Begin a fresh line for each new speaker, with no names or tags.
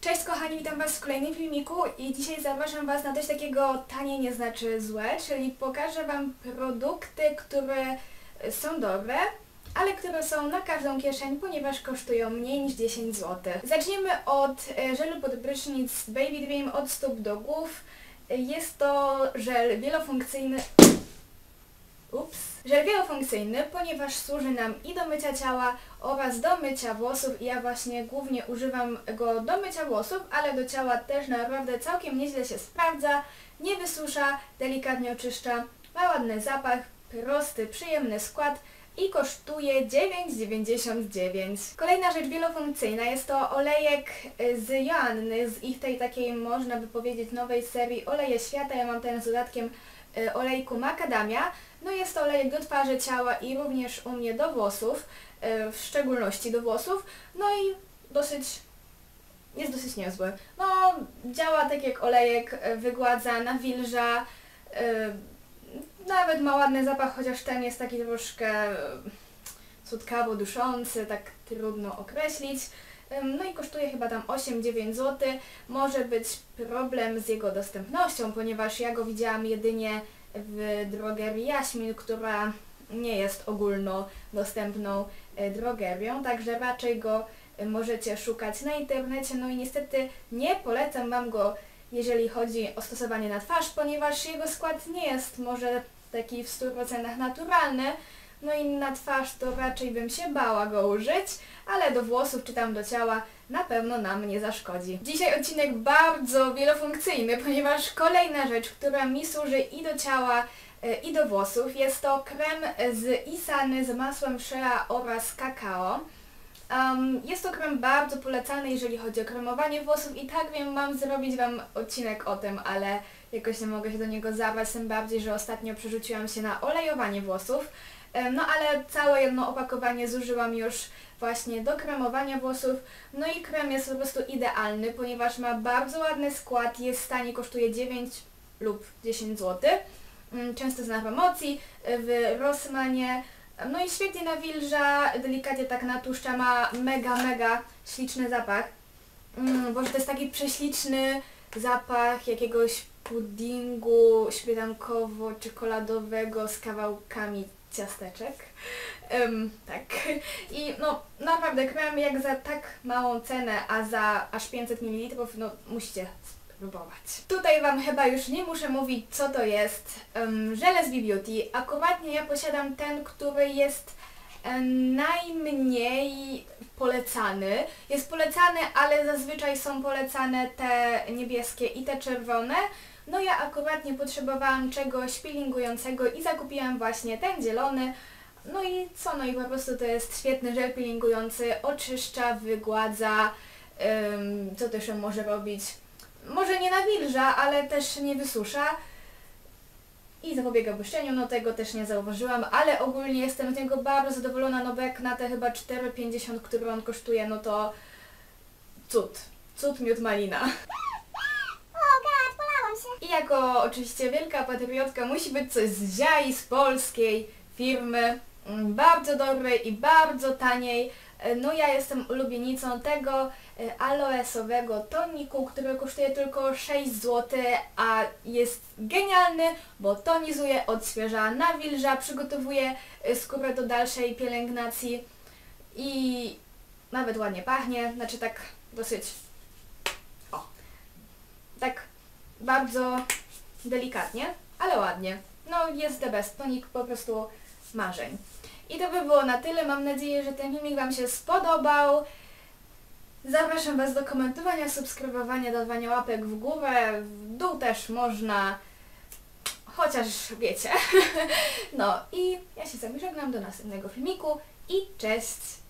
Cześć kochani, witam Was w kolejnym filmiku i dzisiaj zapraszam Was na coś takiego tanie nie znaczy złe, czyli pokażę Wam produkty, które są dobre, ale które są na każdą kieszeń, ponieważ kosztują mniej niż 10 zł. Zaczniemy od e, żelu pod prysznic Baby Dream od stóp do głów. Jest to żel wielofunkcyjny Ups. Żel wielofunkcyjny, ponieważ służy nam i do mycia ciała oraz do mycia włosów ja właśnie głównie używam go do mycia włosów, ale do ciała też naprawdę całkiem nieźle się sprawdza, nie wysusza, delikatnie oczyszcza, ma ładny zapach, prosty, przyjemny skład i kosztuje 9,99. Kolejna rzecz wielofunkcyjna jest to olejek z Joanny, z ich tej takiej można by powiedzieć nowej serii Oleje Świata. Ja mam ten z dodatkiem y, olejku makadamia. No jest to olejek do twarzy, ciała i również u mnie do włosów, y, w szczególności do włosów. No i dosyć, jest dosyć niezły. No działa tak jak olejek, y, wygładza, nawilża, nawet ma ładny zapach, chociaż ten jest taki troszkę słodkawo duszący, tak trudno określić. No i kosztuje chyba tam 8-9 zł. Może być problem z jego dostępnością, ponieważ ja go widziałam jedynie w drogerii Jaśmin, która nie jest ogólnodostępną e, drogerią, także raczej go e, możecie szukać na internecie. No i niestety nie polecam Wam go, jeżeli chodzi o stosowanie na twarz, ponieważ jego skład nie jest może taki w 100% naturalny, no i na twarz to raczej bym się bała go użyć, ale do włosów czy tam do ciała na pewno nam nie zaszkodzi. Dzisiaj odcinek bardzo wielofunkcyjny, ponieważ kolejna rzecz, która mi służy i do ciała, e, i do włosów, jest to krem z Isany z masłem shea oraz kakao. Um, jest to krem bardzo polecany, jeżeli chodzi o kremowanie włosów i tak wiem, mam zrobić Wam odcinek o tym, ale jakoś nie mogę się do niego zabrać, tym bardziej, że ostatnio przerzuciłam się na olejowanie włosów. No ale całe jedno opakowanie zużyłam już właśnie do kremowania włosów. No i krem jest po prostu idealny, ponieważ ma bardzo ładny skład, jest w stanie, kosztuje 9 lub 10 zł. Mm, często jest na promocji w Rossmanie. No i świetnie nawilża, delikatnie tak natłuszcza, ma mega, mega śliczny zapach. Mm, Boże, to jest taki prześliczny zapach jakiegoś puddingu śmietankowo-czekoladowego z kawałkami ciasteczek. Um, tak. I no naprawdę krem jak za tak małą cenę, a za aż 500 ml, no musicie spróbować. Tutaj Wam chyba już nie muszę mówić co to jest um, żele Beauty. Akuratnie ja posiadam ten, który jest um, najmniej polecany. Jest polecany, ale zazwyczaj są polecane te niebieskie i te czerwone. No ja akurat nie potrzebowałam czegoś peelingującego i zakupiłam właśnie ten zielony. No i co? No i po prostu to jest świetny żel peelingujący, oczyszcza, wygładza, ym, co też on może robić? Może nie nawilża, ale też nie wysusza. I zapobiega błyszczeniu, no tego też nie zauważyłam, ale ogólnie jestem z niego bardzo zadowolona, no bo jak na te chyba 4,50, które on kosztuje, no to cud. Cud miód malina. Jako oczywiście wielka patriotka musi być coś z ziai, z polskiej firmy, mm, bardzo dobrej i bardzo taniej. E, no ja jestem ulubienicą tego e, aloesowego toniku, który kosztuje tylko 6 zł, a jest genialny, bo tonizuje, odświeża, nawilża, przygotowuje e, skórę do dalszej pielęgnacji i nawet ładnie pachnie, znaczy tak dosyć o, tak bardzo delikatnie, ale ładnie. No jest the best, tonik po prostu marzeń. I to by było na tyle. Mam nadzieję, że ten filmik Wam się spodobał. Zapraszam Was do komentowania, subskrybowania, dawania łapek w górę. W dół też można, chociaż wiecie. no i ja się z Wami żegnam do następnego filmiku i cześć!